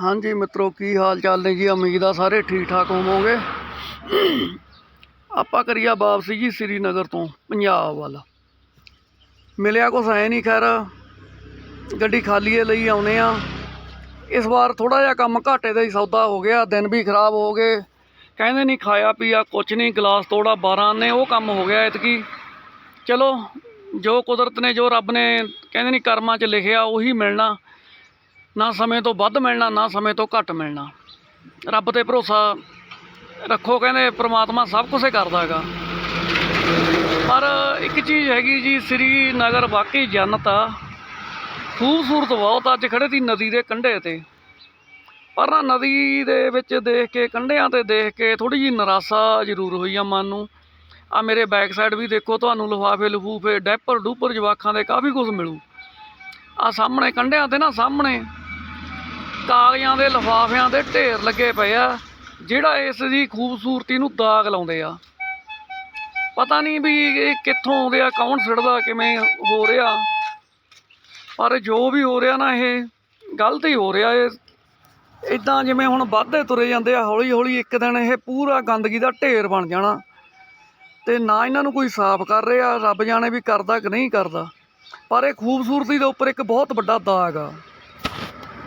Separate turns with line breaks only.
ਹਾਂਜੀ ਮਿੱਤਰੋ, ਕੀ ਹਾਲ ਚਾਲ ਨੇ ਜੀ? ਉਮੀਦ ਆ ਸਾਰੇ ਠੀਕ ਠਾਕ ਹੋਵੋਗੇ। ਆਪਾਂ ਕਰੀਆ ਵਾਪਸੀ ਜੀ ਸ੍ਰੀਨਗਰ ਤੋਂ, ਪੰਜਾਬ ਵੱਲ। ਮਿਲਿਆ ਕੁਛ ਐ ਨਹੀਂ, ਖੈਰ। ਗੱਡੀ ਖਾਲੀਏ ਲਈ ਆਉਨੇ ਆ। ਇਸ ਵਾਰ ਥੋੜਾ ਜਿਹਾ ਕੰਮ ਘਾਟੇ ਦਾ ਹੀ ਸੌਦਾ ਹੋ ਗਿਆ, ਦਿਨ ਵੀ ਖਰਾਬ ਹੋ ਗਏ। ਕਹਿੰਦੇ ਨਹੀਂ ਖਾਇਆ ਪੀਆ ਕੁਛ ਨਹੀਂ, ਗਲਾਸ ਤੋੜਾ 12 ਨੇ ਉਹ ਕੰਮ ਹੋ ਗਿਆ ਇਤਕੀ ਚਲੋ, ਜੋ ਕੁਦਰਤ ਨੇ, ਜੋ ਰੱਬ ਨੇ, ਕਹਿੰਦੇ ਨਹੀਂ ਕਰਮਾਂ 'ਚ ਲਿਖਿਆ, ਉਹੀ ਮਿਲਣਾ। ਨਾ ਸਮੇਂ ਤੋਂ ਵੱਧ ਮਿਲਣਾ, ਨਾ ਸਮੇਂ ਤੋਂ ਘੱਟ ਮਿਲਣਾ। ਰੱਬ ਤੇ ਭਰੋਸਾ ਰੱਖੋ, ਕਹਿੰਦੇ ਪ੍ਰਮਾਤਮਾ ਸਭ ਕੁਝ ਕਰਦਾ ਹੈਗਾ। ਪਰ ਇੱਕ ਚੀਜ਼ ਹੈਗੀ ਜੀ ਸ੍ਰੀਨਗਰ ਵਾਕਈ ਜੰਨਤ ਆ ਖੂਬਸੂਰਤ ਬਹੁਤ ਅੱਜ ਖੜੇ ਸੀ ਨਦੀ ਦੇ ਕੰਢੇ ਤੇ। ਪਰ ਨਾ ਨਦੀ ਦੇ ਵਿੱਚ ਦੇਖ ਕੇ, ਕੰਢਿਆਂ ਤੇ ਦੇਖ ਕੇ ਥੋੜੀ ਜੀ ਨਿਰਾਸ਼ਾ ਜ਼ਰੂਰ ਹੋਈ ਆ ਮਨ ਨੂੰ। ਆ ਮੇਰੇ ਬੈਕ ਸਾਈਡ ਵੀ ਦੇਖੋ, ਤੁਹਾਨੂੰ ਲਿਫਾਫੇ, ਲਫੂਫੇ ਡੈਪਰ ਡੂਪਰ ਜਵਾਖਾਂ ਦੇ ਕਾਫੀ ਕੁਝ ਮਿਲੂ। ਆ ਸਾਹਮਣੇ ਕੰਢਿਆਂ ਤੇ ਨਾ ਸਾਹਮਣੇ ਕਾਗਜ਼ਾਂ ਦੇ ਲਿਫਾਫਿਆਂ ਦੇ ਢੇਰ ਲੱਗੇ ਪਏ ਆ, ਜਿਹੜਾ ਇਸ ਦੀ ਖੂਬਸੂਰਤੀ ਨੂੰ ਦਾਗ ਲਾਉਂਦੇ ਆ। ਪਤਾ ਨਹੀਂ ਵੀ ਇਹ ਕਿੱਥੋਂ ਆਉਂਦੇ ਆ, ਕੌਣ ਸਿੜਦਾ ਕਿਵੇਂ ਹੋ ਰਿਹਾ। ਪਰ ਜੋ ਵੀ ਹੋ ਰਿਹਾ ਨਾ, ਇਹ ਗਲਤ ਹੀ ਹੋ ਰਿਹਾ। ਇਹ ਇਦਾਂ ਜਿਵੇਂ ਹੁਣ ਵੱਧਦੇ ਤੁਰੇ ਜਾਂਦੇ ਆ ਹੌਲੀ ਹੌਲੀ ਇੱਕ ਦਿਨ ਇਹ ਪੂਰਾ ਗੰਦਗੀ ਦਾ ਢੇਰ ਬਣ ਜਾਣਾ। ਤੇ ਨਾ ਇਹਨਾਂ ਨੂੰ ਕੋਈ ਸਾਫ਼ ਕਰ ਰਿਹਾ, ਰੱਬ ਜਾਣੇ ਵੀ ਕਰਦਾ ਕਿ ਨਹੀਂ ਕਰਦਾ। ਪਰ ਇਹ ਖੂਬਸੂਰਤੀ ਦੇ ਉੱਪਰ ਇੱਕ ਬਹੁਤ ਵੱਡਾ ਦਾਗ ਆ।